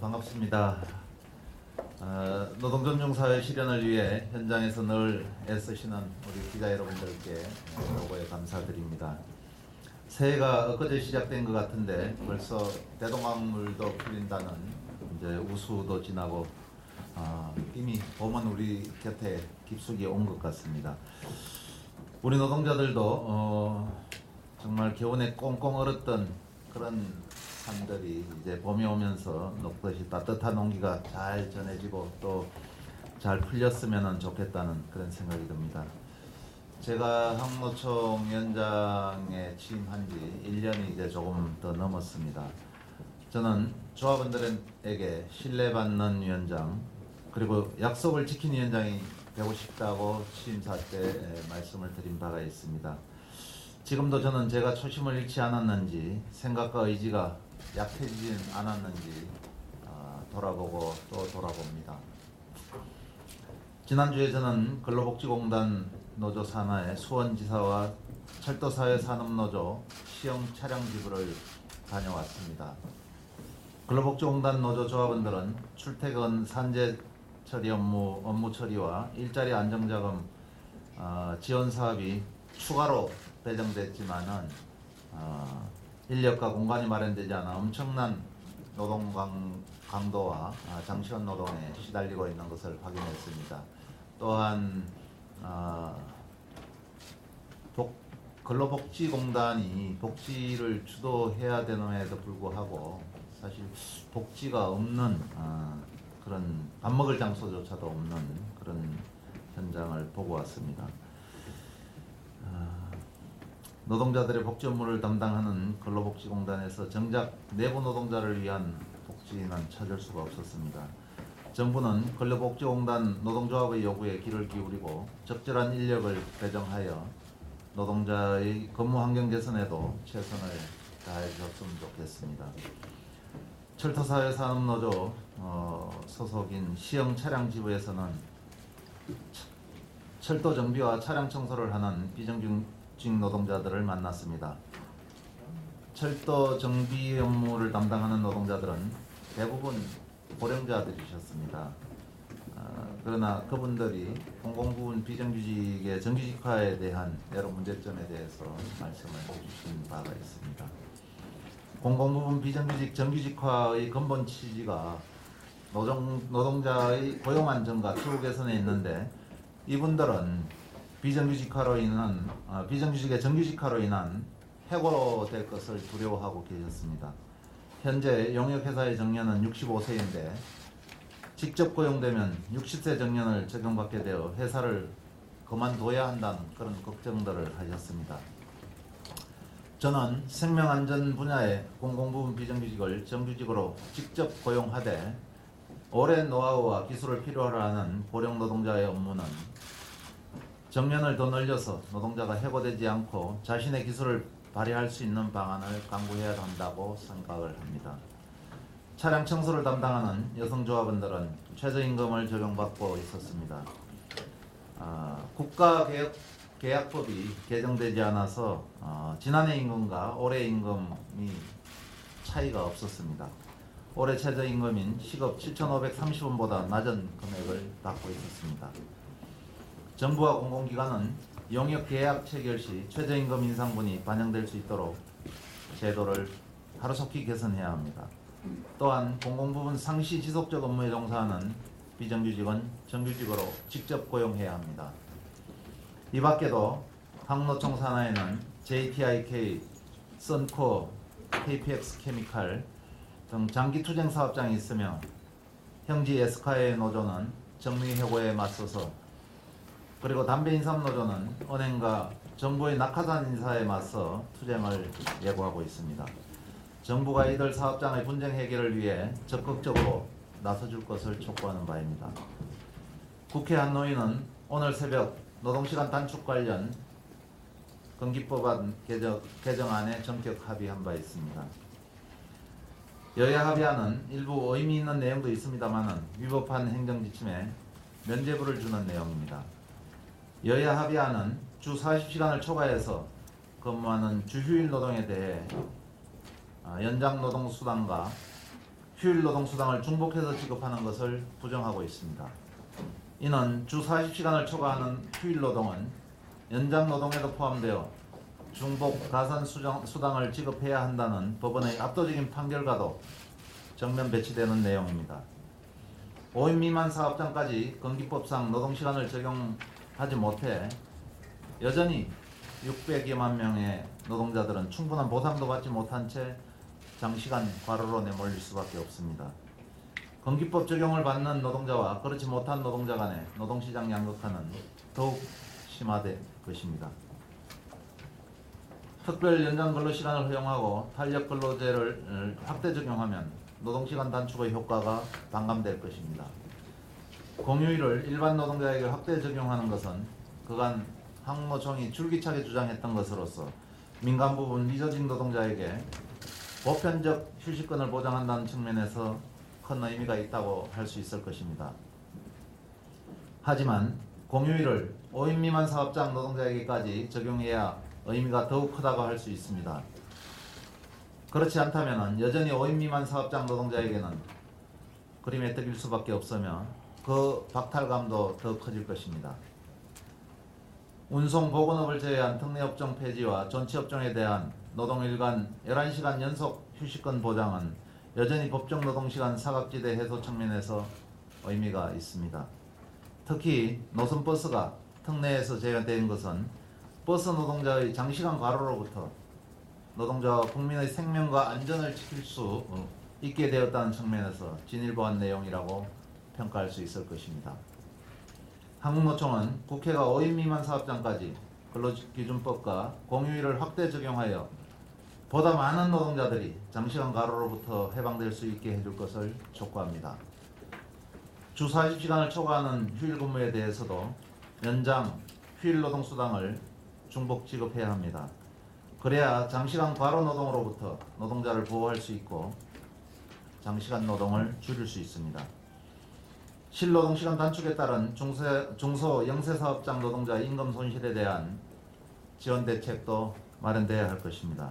반갑습니다. 어, 노동존중사회 실현을 위해 현장에서 늘 애쓰시는 우리 기자 여러분들께 요거에 감사드립니다. 새해가 엊그제 시작된 것 같은데 벌써 대동강물도 풀린다는 이제 우수도 지나고 아, 이미 봄은 우리 곁에 깊숙이 온 것 같습니다. 우리 노동자들도 어, 정말 겨우내 꽁꽁 얼었던 그런 삶들이 이제 봄이 오면서 녹듯이 따뜻한 온기가 잘 전해지고 또 잘 풀렸으면 좋겠다는 그런 생각이 듭니다. 제가 항노총 위원장에 취임한 지 1년이 이제 조금 더 넘었습니다. 저는 조합원들에게 신뢰받는 위원장 그리고 약속을 지킨 위원장이 되고 싶다고 취임사 때 말씀을 드린 바가 있습니다. 지금도 저는 제가 초심을 잃지 않았는지 생각과 의지가 약해지진 않았는지 아, 돌아보고 또 돌아봅니다. 지난주에 저는 근로복지공단 노조 산하의 수원지사와 철도사회 산업노조 시형 차량 지부를 다녀왔습니다. 근로복지공단 노조 조합원들은 출퇴근 산재 처리 업무 업무 처리와 일자리 안정자금 어, 지원 사업이 추가로 배정됐지만은 어, 인력과 공간이 마련되지 않아 엄청난 노동 강, 강도와 아, 장시간 노동에 시달리고 있는 것을 확인했습니다. 또한 어, 복, 근로복지공단이 복지를 주도해야 되는에도 불구하고 사실 복지가 없는 어, 그런 밥 먹을 장소조차도 없는 그런 현장을 보고 왔습니다. 아, 노동자들의 복지 업무를 담당하는 근로복지공단에서 정작 내부 노동자를 위한 복지는 찾을 수가 없었습니다. 정부는 근로복지공단 노동조합의 요구에 귀를 기울이고 적절한 인력을 배정하여 노동자의 근무 환경 개선에도 최선을 다해줬으면 좋겠습니다. 철도사회 산업노조 어, 소속인 시형 차량 지부에서는 철도 정비와 차량 청소를 하는 비정규 직 노동자들을 만났습니다. 철도 정비 업무를 담당하는 노동자들은 대부분 고령자들이셨습니다. 어, 그러나 그분들이 공공부문 비정규직의 정규직화에 대한 여러 문제점에 대해서 말씀을 해주신 바가 있습니다. 공공부문 비정규직 정규직화의 근본 취지가 노동, 노동자의 고용 안정과 처우 개선에 있는데 이분들은 비정규직화로 인한 어, 비정규직의 정규직화로 인한 해고될 것을 두려워하고 계셨습니다. 현재 용역회사의 정년은 65세인데 직접 고용되면 60세 정년을 적용받게 되어 회사를 그만둬야 한다는 그런 걱정들을 하셨습니다. 저는 생명안전 분야의 공공부문 비정규직을 정규직으로 직접 고용하되 오랜 노하우와 기술을 필요로 하는 고령 노동자의 업무는 정년을 더 늘려서 노동자가 해고되지 않고 자신의 기술을 발휘할 수 있는 방안을 강구해야 한다고 생각을 합니다. 차량 청소를 담당하는 여성 조합원들은 최저임금을 적용받고 있었습니다. 아, 국가개혁 계약 법이 개정되지 않아서 어, 지난해 임금과 올해 임금이 차이가 없었습니다. 올해 최저임금인 시급 7,530원보다 낮은 금액을 받고 있었습니다. 정부와 공공기관은 용역 계약 체결 시 최저임금 인상분이 반영될 수 있도록 제도를 하루속히 개선해야 합니다. 또한 공공부문 상시 지속적 업무에 종사하는 비정규직은 정규직으로 직접 고용해야 합니다. 이 밖에도 항노총 산하에는 JTIK, 선코, KPX 케미칼 등 장기 투쟁 사업장이 있으며 형지 에스카의 노조는 정리해고에 맞서서 그리고 담배 인삼 노조는 은행과 정부의 낙하산 인사에 맞서 투쟁을 예고하고 있습니다. 정부가 이들 사업장의 분쟁 해결을 위해 적극적으로 나서줄 것을 촉구하는 바입니다. 국회 한노위는 오늘 새벽 노동시간 단축 관련 건기법안 개정, 개정안에 전격 합의한 바 있습니다. 여야 합의안은 일부 의미 있는 내용도 있습니다만 위법한 행정지침에 면죄부를 주는 내용입니다. 여야 합의안은 주 40시간을 초과해서 근무하는 주휴일 노동에 대해 아, 연장 노동 수당과 휴일 노동 수당을 중복해서 지급하는 것을 부정하고 있습니다. 이는 주 40시간을 초과하는 휴일 노동은 연장 노동에도 포함되어 중복 가산 수당, 수당을 지급해야 한다는 법원의 압도적인 판결과도 정면 배치되는 내용입니다. 5인 미만 사업장까지 건기법상 노동시간을 적용 하지 못해 여전히 600여만 명의 노동자들은 충분한 보상도 받지 못한 채 장시간 과로로 내몰릴 수밖에 없습니다. 건기법 적용을 받는 노동자와 그렇지 못한 노동자 간의 노동시장 양극화는 더욱 심화될 것입니다. 특별 연장 근로 시간을 허용하고 탄력 근로제를 어, 확대 적용하면 노동시간 단축의 효과가 반감될 것입니다. 공휴일을 일반 노동자에게 확대 적용하는 것은 그간 항노총이 줄기차게 주장했던 것으로서 민간 부분 미조직 노동자에게 보편적 휴식권을 보장한다는 측면에서 큰 의미가 있다고 할 수 있을 것입니다. 하지만 공휴일을 5인 미만 사업장 노동자에게까지 적용해야 의미가 더욱 크다고 할 수 있습니다. 그렇지 않다면 여전히 5인 미만 사업장 노동자에게는 그림에 뜨길 수밖에 없으며 그 박탈감도 더 커질 것입니다. 운송 보건업을 제외한 특례업종 폐지와 전치업종에 대한 노동일간 11시간 연속 휴식권 보장은 여전히 법정 노동시간 사각지대 해소 측면에서 의미가 있습니다. 특히 노선버스가 특례에서 제외된 것은 버스 노동자의 장시간 과로로부터 노동자와 국민의 생명과 안전을 지킬 수 있게 되었다는 측면에서 진일보한 내용이라고 평가할 수 있을 것입니다. 한국노총은 국회가 5인 미만 사업장까지 근로기준법과 공휴일을 확대 적용하여 보다 많은 노동자들이 장시간 가로로부터 해방될 수 있게 해줄 것을 촉구합니다. 주 40시간을 초과하는 휴일 근무에 대해서도 연장 휴일 노동 수당을 중복 지급해야 합니다. 그래야 장시간 과로 노동으로부터 노동자를 보호할 수 있고 장시간 노동을 줄일 수 있습니다. 실노동 시간 단축에 따른 중세, 중소 영세사업장 노동자 임금 손실에 대한 지원 대책도 마련돼야 할 것입니다.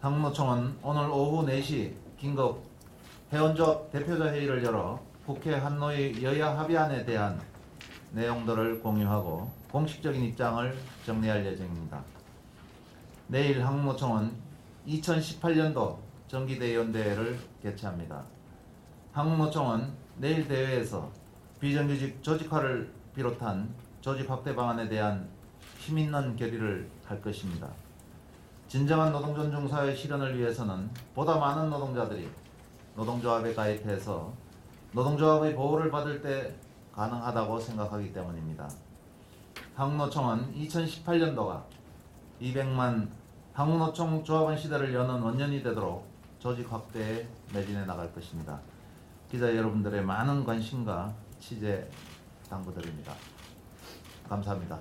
한국노총은 오늘 오후 4시 긴급 회원조합 대표자 회의를 열어 국회 한노의 여야 합의안에 대한 내용들을 공유하고 공식적인 입장을 정리할 예정입니다. 내일 한국노총은 2018년도 정기대의원대회를 개최합니다. 한국노총은 내일 대회에서 비정규직 조직화를 비롯한 조직 확대 방안에 대한 힘있는 결의를 할 것입니다. 진정한 노동 존중 사회 실현을 위해서는 보다 많은 노동자들이 노동조합에 가입해서 노동조합의 보호를 받을 때 가능하다고 생각하기 때문입니다. 한국노총은 2018년도가 200만 한국노총 조합원 시대를 여는 원년이 되도록 조직 확대에 매진해 나갈 것입니다. 기자 여러분들의 많은 관심과 취재 당부드립니다. 감사합니다.